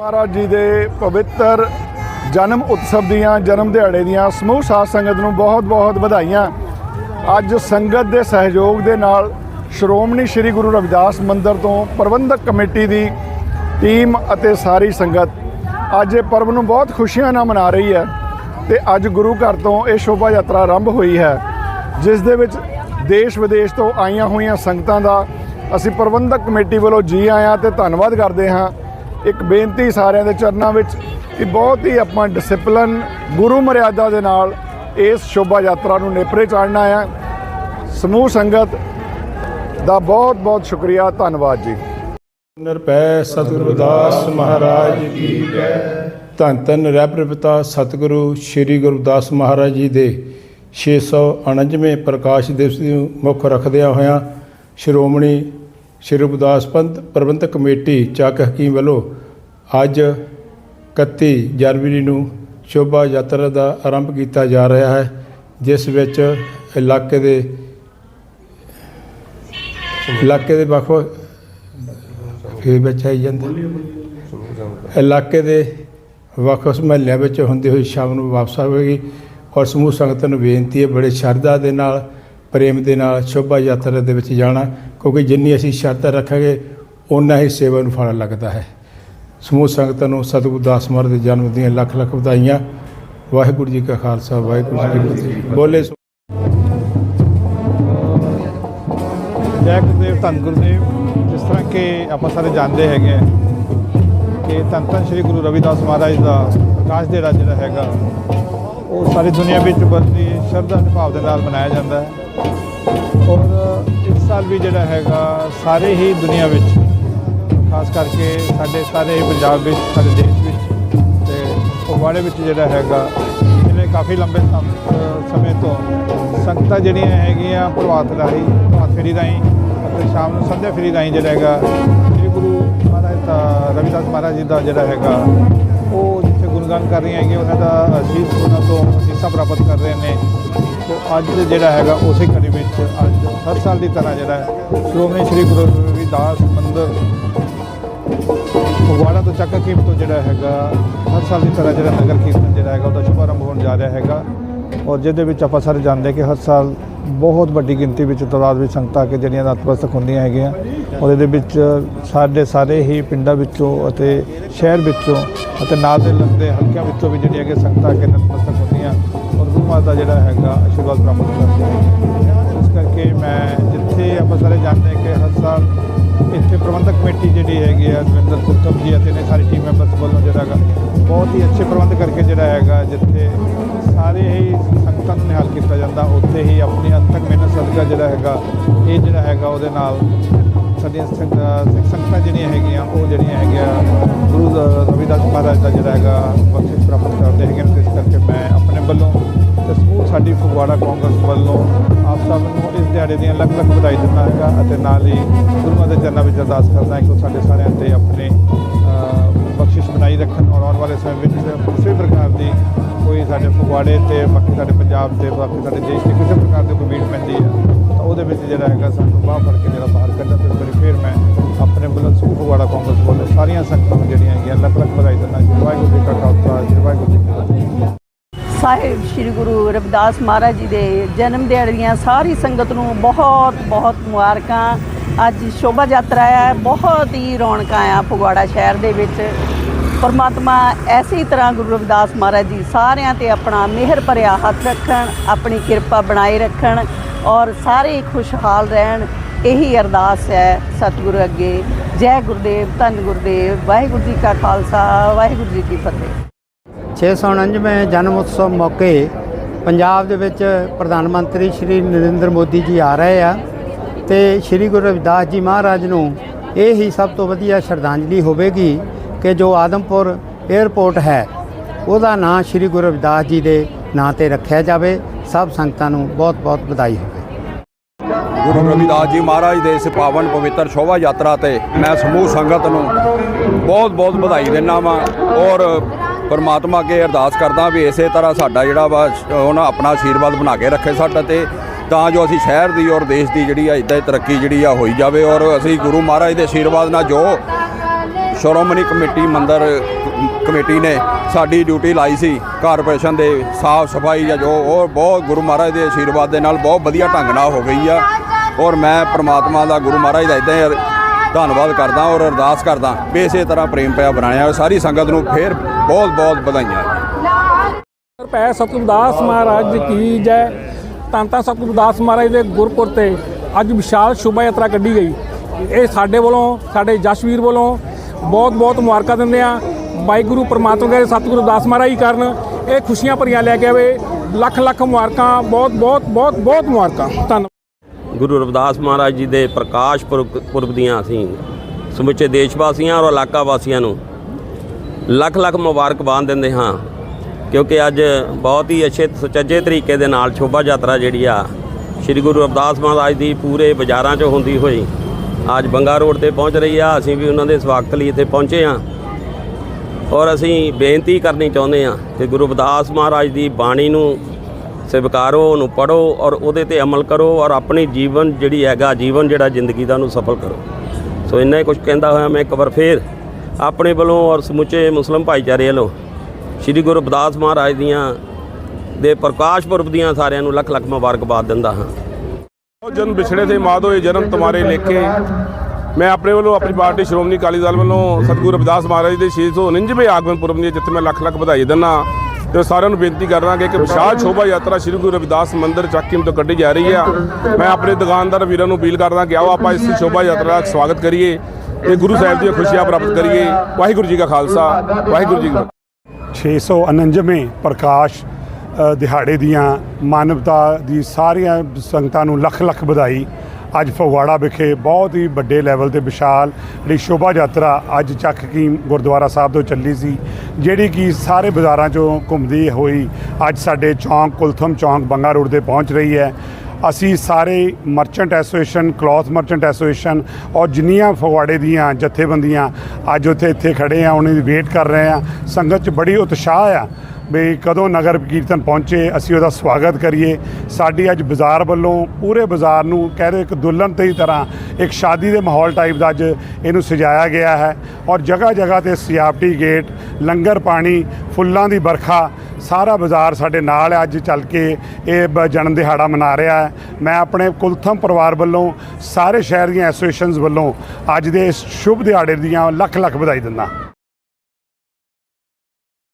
ਮਹਾਰਾਜ ਜੀ ਦੇ ਪਵਿੱਤਰ ਜਨਮ ਉਤਸਵ ਦੀਆਂ, ਜਨਮ ਦਿਹਾੜੇ ਦੀਆਂ ਸਮੂਹ ਸਾਧ ਸੰਗਤ ਨੂੰ ਬਹੁਤ-ਬਹੁਤ ਵਧਾਈਆਂ। ਅੱਜ ਸੰਗਤ ਦੇ ਸਹਿਯੋਗ ਦੇ ਨਾਲ ਸ਼੍ਰੋਮਣੀ ਸ੍ਰੀ ਗੁਰੂ ਰਵਿਦਾਸ ਮੰਦਿਰ ਤੋਂ ਪ੍ਰਬੰਧਕ ਕਮੇਟੀ ਦੀ ਟੀਮ ਅਤੇ ਸਾਰੀ ਸੰਗਤ ਅੱਜ ਇਹ ਪਰਬ ਨੂੰ ਬਹੁਤ ਖੁਸ਼ੀਆਂ ਨਾਲ ਮਨਾ ਰਹੀ ਹੈ ਤੇ ਅੱਜ ਗੁਰੂ ਘਰ ਤੋਂ ਇਹ ਸ਼ੋਭਾ ਯਾਤਰਾ ਆਰੰਭ ਹੋਈ ਹੈ, ਜਿਸ ਦੇ ਵਿੱਚ ਦੇਸ਼ ਵਿਦੇਸ਼ ਤੋਂ ਆਈਆਂ ਹੋਈਆਂ ਸੰਗਤਾਂ ਦਾ ਅਸੀਂ ਪ੍ਰਬੰਧਕ ਕਮੇਟੀ ਵੱਲੋਂ ਜੀ ਆਇਆਂ ਤੇ ਧੰਨਵਾਦ ਕਰਦੇ ਹਾਂ। ਇੱਕ ਬੇਨਤੀ ਸਾਰਿਆਂ ਦੇ ਚਰਨਾਂ ਵਿੱਚ ਕਿ ਬਹੁਤ ਹੀ ਆਪਾਂ ਡਿਸਪਲਨ ਗੁਰੂ ਮਰਿਆਦਾ ਦੇ ਨਾਲ ਇਸ ਸ਼ੋਭਾ ਯਾਤਰਾ ਨੂੰ ਨੇਪਰੇ ਚਾੜਨਾ ਆ। ਸਮੂਹ ਸੰਗਤ ਦਾ ਬਹੁਤ ਬਹੁਤ ਸ਼ੁਕਰੀਆ, ਧੰਨਵਾਦ ਜੀ। ਨਿਰਪੈ ਸਤਿਗੁਰੂ ਰਵਿਦਾਸ ਮਹਾਰਾਜ ਕੀ। ਜੈ ਧੰਨ ਧੰਨ ਰਹਿਬਰ ਪਿਤਾ ਸਤਿਗੁਰੂ ਸ੍ਰੀ ਗੁਰਦਾਸ ਮਹਾਰਾਜ ਜੀ ਦੇ 649ਵੇਂ ਪ੍ਰਕਾਸ਼ ਦਿਵਸ ਨੂੰ ਮੁੱਖ ਰੱਖਦਿਆਂ ਹੋਇਆਂ ਸ਼੍ਰੋਮਣੀ ਸ੍ਰੀ ਰਵਿਦਾਸ ਪੰਥ ਪ੍ਰਬੰਧਕ ਕਮੇਟੀ ਚੱਕ ਹਕੀਮ ਵੱਲੋਂ ਅੱਜ 31 ਜਨਵਰੀ ਨੂੰ ਸ਼ੋਭਾ ਯਾਤਰਾ ਦਾ ਆਰੰਭ ਕੀਤਾ ਜਾ ਰਿਹਾ ਹੈ, ਜਿਸ ਵਿੱਚ ਇਲਾਕੇ ਦੇ ਇਲਾਕੇ ਦੇ ਵੱਖ ਵੱਖ ਫਿਰ ਵਿੱਚ ਆਈ ਜਾਂਦੇ ਇਲਾਕੇ ਦੇ ਵੱਖ ਵੱਖ ਮਹੱਲਿਆਂ ਵਿੱਚ ਹੁੰਦੀ ਹੋਈ ਸ਼ਾਮ ਨੂੰ ਵਾਪਸ ਆਵੇਗੀ ਔਰ ਸਮੂਹ ਸੰਗਤ ਨੂੰ ਬੇਨਤੀ ਹੈ ਬੜੇ ਸ਼ਰਧਾ ਦੇ ਨਾਲ, ਪ੍ਰੇਮ ਦੇ ਨਾਲ ਸ਼ੋਭਾ ਯਾਤਰਾ ਦੇ ਵਿੱਚ ਜਾਣਾ ਕਿਉਂਕਿ ਜਿੰਨੀ ਅਸੀਂ ਸ਼ਰਧਾ ਰੱਖਾਂਗੇ ਉਨਾ ਹੀ ਸੇਵਾ ਨੂੰ ਫਲ ਲੱਗਦਾ ਹੈ। ਸਮੂਹ ਸੰਗਤ ਨੂੰ ਸਤਿਗੁਰੂ ਦਾਸ ਮਹਾਰਾਜ ਦੇ ਜਨਮ ਦੀਆਂ ਲੱਖ ਲੱਖ ਵਧਾਈਆਂ। ਵਾਹਿਗੁਰੂ ਜੀ ਕਾ ਖਾਲਸਾ, ਵਾਹਿਗੁਰੂ ਜੀ ਕੀ ਫਤਿਹ। ਬੋਲੇ ਸੋ ਜੈ ਗੁਰਦੇਵ, ਧੰਨ ਗੁਰਦੇਵ। ਜਿਸ ਤਰ੍ਹਾਂ ਕਿ ਆਪਾਂ ਸਾਰੇ ਜਾਣਦੇ ਹੈਗੇ ਆ ਕਿ ਧੰਨ ਧੰਨ ਸ੍ਰੀ ਗੁਰੂ ਰਵਿਦਾਸ ਮਹਾਰਾਜ ਦਾ ਪ੍ਰਕਾਸ਼ ਦਿਹਾੜਾ ਜਿਹੜਾ ਹੈਗਾ, ਉਹ ਸਾਰੀ ਦੁਨੀਆ ਵਿੱਚ ਬੜੀ ਸ਼ਰਧਾ ਤੇ ਭਾਵ ਦੇ ਨਾਲ ਮਨਾਇਆ ਜਾਂਦਾ ਹੈ। ਇਸ ਸਾਲ ਵੀ ਜਿਹੜਾ ਹੈਗਾ ਸਾਰੇ ਹੀ ਦੁਨੀਆ ਵਿੱਚ, ਖਾਸ ਕਰਕੇ ਸਾਡੇ ਸਾਰੇ ਹੀ ਪੰਜਾਬ ਵਿੱਚ, ਸਾਡੇ ਦੇਸ਼ ਵਿੱਚ ਤੇ ਫਗਵਾੜੇ ਵਿੱਚ ਜਿਹੜਾ ਹੈਗਾ, ਇਹਨੇ ਕਾਫੀ ਲੰਬੇ ਸਮੇਂ ਤੋਂ ਸੰਗਤਾਂ ਜਿਹੜੀਆਂ ਹੈਗੀਆਂ ਪ੍ਰਭਾਤ ਰਾਹੀਂ, ਪ੍ਰਭਾਤ ਫੇਰੀ ਰਾਹੀਂ ਅਤੇ ਸ਼ਾਮ ਨੂੰ ਸੰਧਿਆ ਫੇਰੀ ਰਾਹੀਂ ਜਿਹੜਾ ਹੈਗਾ, ਸ੍ਰੀ ਗੁਰੂ ਮਹਾਰਾਜ ਦਾ, ਰਵਿਦਾਸ ਮਹਾਰਾਜ ਜੀ ਦਾ ਜਿਹੜਾ ਹੈਗਾ, ਉਹ ਜਿੱਥੇ ਗੁਣਗਾਨ ਕਰ ਰਹੀਆਂ ਹੈਗੀਆਂ, ਉਹਨਾਂ ਦਾ ਅਸੀਸ ਉਹਨਾਂ ਤੋਂ ਹਿੱਸਾ ਪ੍ਰਾਪਤ ਕਰ ਰਹੇ ਨੇ ਤੋ ਅੱਜ ਜਿਹੜਾ ਹੈਗਾ ਉਸੇ ਕੜੀ ਵਿੱਚ ਅੱਜ ਹਰ ਸਾਲ ਦੀ ਤਰ੍ਹਾਂ ਜਿਹੜਾ ਹੈ। ਸ਼੍ਰੋਮਣੀ ਸ੍ਰੀ ਗੁਰੂ ਰਵਿਦਾਸ ਮੰਦਿਰ ਫਗਵਾੜਾ ਤੋਂ ਚੱਕ ਕੀਮ ਤੋਂ ਜਿਹੜਾ ਹੈਗਾ, ਹਰ ਸਾਲ ਦੀ ਤਰ੍ਹਾਂ ਜਿਹੜਾ ਨਗਰ ਕੀਰਤਨ ਜਿਹੜਾ ਹੈਗਾ, ਉਹਦਾ ਸ਼ੁਭਾਰੰਭ ਹੋਣ ਜਾ ਰਿਹਾ ਹੈਗਾ। ਔਰ ਜਿਹਦੇ ਵਿੱਚ ਆਪਾਂ ਸਾਰੇ ਜਾਣਦੇ ਕਿ ਹਰ ਸਾਲ ਬਹੁਤ ਵੱਡੀ ਗਿਣਤੀ ਵਿੱਚ ਤਾਦਾਦ ਵਿੱਚ ਸੰਗਤਾਂ ਕੇ ਜਿਹੜੀਆਂ ਨਤਮਸਤਕ ਹੁੰਦੀਆਂ ਹੈਗੀਆਂ। ਔਰ ਇਹਦੇ ਵਿੱਚ ਸਾਡੇ ਸਾਰੇ ਹੀ ਪਿੰਡਾਂ ਵਿੱਚੋਂ ਅਤੇ ਸ਼ਹਿਰ ਵਿੱਚੋਂ ਅਤੇ ਨਾਲ ਦੇ ਲੱਗਦੇ ਹਲਕਿਆਂ ਵਿੱਚੋਂ ਵੀ ਜਿਹੜੀਆਂ ਕਿ ਸੰਗਤਾਂ ਕੇ ਨਤਮਸਤਕ ਹੁੰਦੀਆਂ, ਔਰ ਗੁਰੂ ਮਾਤਾ ਦਾ ਜਿਹੜਾ ਹੈਗਾ, ਆਸ਼ੀਰਵਾਦ ਪ੍ਰਾਪਤ ਕਰਦੀਆਂ ਮੈਂ ਜਿੱਥੇ ਆਪਾਂ ਸਾਰੇ ਜਾਣਦੇ ਹਾਂ ਕਿ ਹਰ ਸਾਲ ਇੱਥੇ ਪ੍ਰਬੰਧਕ ਕਮੇਟੀ ਜਿਹੜੀ ਹੈਗੀ ਆ, ਦਵਿੰਦਰ ਕੁੱਤਮ ਜੀ ਅਤੇ ਨੇ ਸਾਰੀ ਟੀਮ ਮੈਂਬਰਸ ਵੱਲੋਂ ਜਿਹੜਾ ਹੈਗਾ, ਬਹੁਤ ਹੀ ਅੱਛੇ ਪ੍ਰਬੰਧ ਕਰਕੇ ਜਿਹੜਾ ਹੈਗਾ, ਜਿੱਥੇ ਸਾਰੇ ਹੀ ਸੰਗਤਾਂ ਨੂੰ ਨਿਹਾਲ ਕੀਤਾ ਜਾਂਦਾ, ਉੱਥੇ ਹੀ ਆਪਣੀ ਅੰਤਕ ਮਿਹਨਤ ਸਦਕਾ ਜਿਹੜਾ ਹੈਗਾ, ਇਹ ਜਿਹੜਾ ਹੈਗਾ ਉਹਦੇ ਨਾਲ ਸਾਡੀਆਂ ਸਿੱਖ ਸੰਗਤਾਂ ਜਿਹੜੀਆਂ ਹੈਗੀਆਂ, ਉਹ ਜਿਹੜੀਆਂ ਹੈਗੀਆਂ, ਗੁਰੂ ਰ- ਰਵਿਦਾਸ ਮਹਾਰਾਜ ਦਾ ਜਿਹੜਾ ਹੈਗਾ, ਬਖਸ਼ਿਸ਼ ਪ੍ਰਾਪਤ ਕਰਦੇ ਹੈਗੇ ਨੇ, ਤੇ ਇਸ ਕਰਕੇ ਮੈਂ ਆਪਣੇ ਵੱਲੋਂ ਤੇ ਸਮੂਹ ਸਾਡੀ ਫਗਵਾੜਾ ਕਾਂਗਰਸ ਵੱਲੋਂ ਆਪ ਸਭ ਨੂੰ ਇਸ ਦਿਹਾੜੇ ਦੀਆਂ ਲੱਖ ਲੱਖ ਵਧਾਈ ਦਿੰਦਾ ਹੈਗਾ ਅਤੇ ਨਾਲ ਹੀ ਗੁਰੂਆਂ ਦੇ ਚਰਨਾਂ ਵਿੱਚ ਅਰਦਾਸ ਕਰਦਾ ਹੈ ਕਿ ਉਹ ਸਾਡੇ ਸਾਰਿਆਂ ਤੇ ਆਪਣੇ ਬਖਸ਼ਿਸ਼ ਬਣਾਈ ਰੱਖਣ ਔਰ ਆਉਣ ਵਾਲੇ ਸਮੇਂ ਵਿੱਚ ਕਿਸੇ ਪ੍ਰਕਾਰ ਦੀ ਕੋਈ ਸਾਡੇ ਫਗਵਾੜੇ ਤੇ ਬਾਕੀ ਸਾਡੇ ਪੰਜਾਬ ਤੇ ਬਾਕੀ ਸਾਡੇ ਦੇਸ਼ ਤੇ ਕਿਸੇ ਪ੍ਰਕਾਰ ਦੀ ਕੋਈ ਬੀੜ ਪੈਂਦੀ ਹੈ, ਤਾਂ ਉਹਦੇ ਵਿੱਚ ਜਿਹੜਾ ਹੈਗਾ ਸਾਨੂੰ ਬਾਹ ਫੜ ਕੇ ਜਿਹੜਾ ਬਾਹਰ ਕੱਢਣ ਤੇ ਫਿਰ ਫਿਰ ਮੈਂ ਆਪਣੇ ਵੱਲੋਂ ਸਮੂਹ ਫਗਵਾੜਾ ਕਾਂਗਰਸ ਵੱਲੋਂ ਸਾਰੀਆਂ ਸੰਗਤਾਂ ਨੂੰ ਜਿਹੜੀਆਂ ਹੈਗੀਆਂ ਲੱਖ ਲੱਖ ਵਧਾਈ ਦਿੰਦਾ ਵਾਹਿਗੁਰੂ ਜੀ ਕਾ ਖਾਲਸਾ ਜੀ ਵਾਹਿਗੁਰੂ ਜੀ ਕੀ ਫਤਿਹ। ਸਾਹਿਬ ਸ੍ਰੀ ਗੁਰੂ ਰਵਿਦਾਸ ਮਹਾਰਾਜ ਜੀ ਦੇ ਜਨਮ ਦਿਹਾੜੇ ਦੀਆਂ ਸਾਰੀ ਸੰਗਤ ਨੂੰ ਬਹੁਤ ਬਹੁਤ ਮੁਬਾਰਕਾਂ। ਅੱਜ ਸ਼ੋਭਾ ਯਾਤਰਾ ਹੈ, ਬਹੁਤ ਹੀ ਰੌਣਕਾਂ ਆ ਫਗਵਾੜਾ ਸ਼ਹਿਰ ਦੇ ਵਿੱਚ। ਪਰਮਾਤਮਾ ਐਸੀ ਤਰ੍ਹਾਂ ਗੁਰੂ ਰਵਿਦਾਸ ਮਹਾਰਾਜ ਜੀ ਸਾਰਿਆਂ ਤੇ ਆਪਣਾ ਮਿਹਰ ਭਰਿਆ ਹੱਥ ਰੱਖਣ, ਆਪਣੀ ਕਿਰਪਾ ਬਣਾਏ ਰੱਖਣ ਔਰ ਸਾਰੇ ਖੁਸ਼ਹਾਲ ਰਹਿਣ। ਇਹੀ ਅਰਦਾਸ ਹੈ ਸਤਿਗੁਰੂ ਅੱਗੇ। ਜੈ ਗੁਰਦੇਵ, ਧੰਨ ਗੁਰਦੇਵ, ਵਾਹਿਗੁਰੂ ਜੀ ਕਾ ਖਾਲਸਾ, ਵਾਹਿਗੁਰੂ ਜੀ ਕੀ ਫਤਿਹ। 649ਵੇਂ ਜਨਮ ਉਤਸਵ ਮੌਕੇ ਪੰਜਾਬ ਦੇ ਵਿੱਚ ਪ੍ਰਧਾਨ ਮੰਤਰੀ ਸ਼੍ਰੀ ਨਰਿੰਦਰ ਮੋਦੀ ਜੀ ਆ ਰਹੇ ਆ ਤੇ ਸ਼੍ਰੀ ਗੁਰੂ ਰਵਿਦਾਸ ਜੀ ਮਹਾਰਾਜ ਨੂੰ ਇਹ ਹੀ ਸਭ ਤੋਂ ਵਧੀਆ ਸ਼ਰਧਾਂਜਲੀ ਹੋਵੇਗੀ ਕਿ ਜੋ ਆਦਮਪੁਰ 에ਅਰਪੋਰਟ ਹੈ, ਉਹਦਾ ਨਾਂ ਸ਼੍ਰੀ ਗੁਰੂ ਰਵਿਦਾਸ ਜੀ ਦੇ ਨਾਂ ਤੇ ਰੱਖਿਆ ਜਾਵੇ। ਸਭ ਸੰਗਤਾਂ ਨੂੰ ਬਹੁਤ-ਬਹੁਤ ਵਧਾਈ ਹੋਵੇ। ਗੁਰੂ ਰਵਿਦਾਸ ਜੀ ਮਹਾਰਾਜ ਦੇ ਇਸ ਪਾਵਨ ਪਵਿੱਤਰ ਸ਼ੋਭਾ ਯਾਤਰਾ ਤੇ ਮੈਂ ਸਮੂਹ ਸੰਗਤ ਨੂੰ ਬਹੁਤ ਬਹੁਤ ਵਧਾਈ ਦਿੰਦਾ ਵਾਂ ਔਰ ਪਰਮਾਤਮਾ ਅੱਗੇ ਅਰਦਾਸ ਕਰਦਾ ਵੀ ਇਸੇ ਤਰ੍ਹਾਂ ਸਾਡਾ ਜਿਹੜਾ ਵਾ ਉਹਨਾਂ ਆਪਣਾ ਆਸ਼ੀਰਵਾਦ ਬਣਾ ਕੇ ਰੱਖੇ ਸਾਡਾ ਤੇ, ਤਾਂ ਜੋ ਅਸੀਂ ਸ਼ਹਿਰ ਦੀ ਔਰ ਦੇਸ਼ ਦੀ ਜਿਹੜੀ ਆ ਇਦਾਂ ਹੀ ਤਰੱਕੀ ਜਿਹੜੀ ਆ ਹੋਈ ਜਾਵੇ ਔਰ ਅਸੀਂ ਗੁਰੂ ਮਹਾਰਾਜ ਦੇ ਆਸ਼ੀਰਵਾਦ ਨਾਲ ਜੋ ਸ਼੍ਰੋਮਣੀ ਕਮੇਟੀ ਮੰਦਰ ਕਮੇਟੀ ਨੇ ਸਾਡੀ ਡਿਊਟੀ ਲਾਈ ਸੀ, ਕਾਰਪੋਰੇਸ਼ਨ ਦੇ ਸਾਫ਼ ਸਫ਼ਾਈ ਜਾਂ ਜੋ, ਉਹ ਬਹੁਤ ਗੁਰੂ ਮਹਾਰਾਜ ਦੇ ਆਸ਼ੀਰਵਾਦ ਦੇ ਨਾਲ ਬਹੁਤ ਵਧੀਆ ਢੰਗ ਨਾਲ ਹੋ ਗਈ ਆ ਔਰ ਮੈਂ ਪ੍ਰਮਾਤਮਾ ਦਾ ਗੁਰੂ ਮਹਾਰਾਜ ਦਾ ਇਦਾਂ ਹੀ ਧੰਨਵਾਦ ਕਰਦਾ ਔਰ ਅਰਦਾਸ ਕਰਦਾ ਵੀ ਇਸੇ ਤਰ੍ਹਾਂ ਪ੍ਰੇਮ ਪਿਆ ਬਣਾਇਆ, ਸਾਰੀ ਸੰਗਤ ਨੂੰ ਫੇਰ ਬਹੁਤ ਬਹੁਤ ਵਧਾਈਆਂ। ਰੁਪਏ ਸਤਿਗੁਰਦਾਸ ਮਹਾਰਾਜ ਜੀ ਕੀ ਜੈ। ਧੰਨ ਧੰਨ ਸਤਿਗੁਰਦਾਸ ਮਹਾਰਾਜ ਦੇ ਗੁਰਪੁਰ ਤੇ ਅੱਜ ਵਿਸ਼ਾਲ ਸ਼ੋਭਾ ਯਾਤਰਾ ਕੱਢੀ ਗਈ। ਇਹ ਸਾਡੇ ਵੱਲੋਂ ਸਾਡੇ ਜਸ਼ਵੀਰ ਵੱਲੋਂ ਬਹੁਤ ਬਹੁਤ ਮੁਬਾਰਕਾਂ ਦਿੰਦੇ ਆ ਵਾਹਿਗੁਰੂ ਪ੍ਰਮਾਤਮਾ ਦੇ ਸਤਿਗੁਰੂ ਦਾਸ ਮਹਾਰਾਜ ਜੀ ਕਰਨ ਇਹ ਖੁਸ਼ੀਆਂ ਭਰੀਆਂ ਲੈ ਕੇ ਆਵੇ। ਲੱਖ ਲੱਖ ਮੁਬਾਰਕਾਂ ਬਹੁਤ ਬਹੁਤ ਬਹੁਤ ਬਹੁਤ ਮੁਬਾਰਕਾਂ। ਧੰਨਵਾਦ ਗੁਰੂ ਰਵਿਦਾਸ ਮਹਾਰਾਜ ਜੀ ਦੇ ਪ੍ਰਕਾਸ਼ ਪੁਰਬ ਪੁਰਬ ਦੀਆਂ ਅਸੀਂ ਸਮੁੱਚੇ ਦੇਸ਼ ਵਾਸੀਆਂ ਔਰ ਇਲਾਕਾ ਵਾਸੀਆਂ ਨੂੰ ਲੱਖ ਲੱਖ ਮੁਬਾਰਕਬਾਦ ਦਿੰਦੇ ਹਾਂ। ਕਿਉਂਕਿ ਅੱਜ ਬਹੁਤ ਹੀ ਅੱਛੇ ਸੁਚੱਜੇ ਤਰੀਕੇ ਦੇ ਨਾਲ ਸ਼ੋਭਾ ਯਾਤਰਾ ਜਿਹੜੀ ਆ, ਸ੍ਰੀ ਗੁਰੂ ਰਵਿਦਾਸ ਮਹਾਰਾਜ ਦੀ ਪੂਰੇ ਬਾਜ਼ਾਰਾਂ 'ਚ ਹੁੰਦੀ ਹੋਈ, ਅੱਜ ਬੰਗਾ ਰੋਡ ਤੇ ਪਹੁੰਚ ਰਹੀ ਆ। ਅਸੀਂ ਵੀ ਉਹਨਾਂ ਦੇ ਸਵਾਗਤ ਲਈ ਇੱਥੇ ਪਹੁੰਚੇ ਹਾਂ। ਔਰ ਅਸੀਂ ਬੇਨਤੀ ਕਰਨੀ ਚਾਹੁੰਦੇ ਹਾਂ ਕਿ ਗੁਰੂ ਰਵਿਦਾਸ ਮਹਾਰਾਜ ਦੀ ਬਾਣੀ ਨੂੰ ਸਵੀਕਾਰੋ, ਉਹਨੂੰ ਪੜੋ ਔਰ ਉਹਦੇ ਤੇ ਅਮਲ ਕਰੋ ਔਰ ਆਪਣੀ ਜੀਵਨ ਜਿਹੜੀ ਹੈਗਾ, ਜੀਵਨ ਜਿਹੜਾ ਜ਼ਿੰਦਗੀ ਦਾ ਉਹਨੂੰ ਸਫਲ ਕਰੋ। ਸੋ ਇੰਨਾ ਹੀ ਕੁਝ ਕਹਿੰਦਾ ਹੋਇਆ ਮੈਂ ਇੱਕ ਵਾਰ ਫੇਰ ਆਪਣੇ ਵੱਲੋਂ ਔਰ ਸਮੁੱਚੇ ਮੁਸਲਮ ਭਾਈਚਾਰੇ ਵੱਲੋਂ ਸ੍ਰੀ ਗੁਰੂ ਰਵਿਦਾਸ ਮਹਾਰਾਜ ਦੀਆਂ ਦੇ ਪ੍ਰਕਾਸ਼ ਪੁਰਬ ਦੀਆਂ ਸਾਰਿਆਂ ਨੂੰ ਲੱਖ ਲੱਖ ਮੁਬਾਰਕਬਾਦ ਦਿੰਦਾ ਹਾਂ। ਜਨ ਵਿਛੜੇ ਥੇ ਮਾਧੋ ਇਹ ਜਨਮ ਤੁਮਾਰੇ ਲੇਖੇ। ਮੈਂ ਆਪਣੇ ਵੱਲੋਂ ਆਪਣੀ ਪਾਰਟੀ ਸ਼੍ਰੋਮਣੀ ਅਕਾਲੀ ਦਲ ਵੱਲੋਂ ਸਤਿਗੁਰੂ ਰਵਿਦਾਸ ਮਹਾਰਾਜ ਦੇ 649ਵੇਂ ਆਗਮਨ ਪੁਰਬ ਦੀ ਜਿੱਥੇ ਮੈਂ ਲੱਖ ਲੱਖ ਵਧਾਈ ਦਿੰਦਾ ਤੇ ਸਾਰਿਆਂ ਨੂੰ ਬੇਨਤੀ ਕਰਦਾ ਕਿ ਇੱਕ ਵਿਸ਼ਾਲ ਸ਼ੋਭਾ ਯਾਤਰਾ ਸ੍ਰੀ ਗੁਰੂ ਰਵਿਦਾਸ ਮੰਦਿਰ ਚੱਕੀਮ ਤੋਂ ਕੱਢੀ ਜਾ ਰਹੀ ਆ। ਮੈਂ ਆਪਣੇ ਦੁਕਾਨਦਾਰ ਵੀਰਾਂ ਨੂੰ ਅਪੀਲ ਕਰਦਾ ਕਿ ਆਓ ਆਪਾਂ ਇਸ ਸ਼ੋਭਾ ਯਾਤਰਾ ਦਾ ਸਵਾਗਤ ਕਰੀਏ। ਤੇ ਗੁਰੂ ਸਾਹਿਬ ਦੀਆਂ ਖੁਸ਼ੀਆਂ ਪ੍ਰਾਪਤ ਕਰੀਏ। ਵਾਹਿਗੁਰੂ ਜੀ ਕਾ ਖਾਲਸਾ, ਵਾਹਿਗੁਰੂ ਜੀ ਕੀ ਫਤਿਹ। 649ਵੇਂ ਪ੍ਰਕਾਸ਼ ਦਿਹਾੜੇ ਦੀਆਂ ਮਾਨਵਤਾ ਦੀ ਸਾਰੀਆਂ ਸੰਗਤਾਂ ਨੂੰ ਲੱਖ ਲੱਖ ਵਧਾਈ। ਅੱਜ ਫਗਵਾੜਾ ਵਿਖੇ ਬਹੁਤ ਹੀ ਵੱਡੇ ਲੈਵਲ ਤੇ ਵਿਸ਼ਾਲ ਜਿਹੜੀ ਸ਼ੋਭਾ ਯਾਤਰਾ ਅੱਜ ਚੱਕ ਕੀ ਗੁਰਦੁਆਰਾ ਸਾਹਿਬ ਤੋਂ ਚੱਲੀ ਸੀ, ਜਿਹੜੀ ਕਿ ਸਾਰੇ ਬਾਜ਼ਾਰਾਂ 'ਚੋਂ ਘੁੰਮਦੀ ਹੋਈ ਅੱਜ ਸਾਡੇ ਚੌਂਕ ਕੁਲਥਮ ਚੌਂਕ ਬੰਗਾ ਰੋਡ ਤੇ ਪਹੁੰਚ ਰਹੀ ਹੈ। ਅਸੀਂ ਸਾਰੇ merchant association cloth merchant association ਔਰ ਜਿੰਨੀਆਂ ਫਗਵਾੜੇ ਦੀਆਂ ਜਥੇਬੰਦੀਆਂ ਅੱਜ ਉੱਥੇ ਇੱਥੇ ਖੜੇ ਆ, ਉਹਨਾਂ ਦੀ ਵੇਟ ਕਰ ਰਹੇ ਆ। ਸੰਗਤ 'ਚ ਬੜੀ ਉਤਸ਼ਾਹ ਆ ਵੀ ਕਦੋਂ ਨਗਰ ਕੀਰਤਨ ਪਹੁੰਚੇ, ਅਸੀਂ ਉਹਦਾ ਸਵਾਗਤ ਕਰੀਏ। ਸਾਡੀ ਅੱਜ ਬਾਜ਼ਾਰ ਵੱਲੋਂ ਪੂਰੇ ਬਾਜ਼ਾਰ ਨੂੰ ਕਹਿ ਰਹੇ ਇੱਕ ਦੁਲਹਨ 'ਤੇ ਹੀ ਤਰ੍ਹਾਂ ਇੱਕ ਸ਼ਾਦੀ ਦੇ ਮਾਹੌਲ ਟਾਈਪ ਦਾ ਅੱਜ ਇਹਨੂੰ ਸਜਾਇਆ ਗਿਆ ਹੈ। ਔਰ ਜਗ੍ਹਾ ਜਗ੍ਹਾ ਤੇ ਸਿਆਪਟੀ ਗੇਟ, ਲੰਗਰ ਪਾਣੀ, ਫੁੱਲਾਂ ਦੀ ਵਰਖਾ ਸਾਰਾ ਬਾਜ਼ਾਰ ਸਾਡੇ ਨਾਲ ਹੈ, ਅੱਜ ਚੱਲ ਕੇ ਇਹ ਬ- ਜਨਮ ਦਿਹਾੜਾ ਮਨਾ ਰਿਹਾ ਹੈ। ਮੈਂ ਆਪਣੇ ਕੁਲਥਮ ਪਰਿਵਾਰ ਵੱਲੋਂ ਸਾਰੇ ਸ਼ਹਿਰ ਦੀਆਂ ਐਸੋਸੀਏਸ਼ਨਸ ਵੱਲੋਂ ਅੱਜ ਦੇ ਇਸ ਸ਼ੁਭ ਦਿਹਾੜੇ ਦੀਆਂ ਲੱਖ ਲੱਖ ਵਧਾਈ ਦਿੰਦਾ।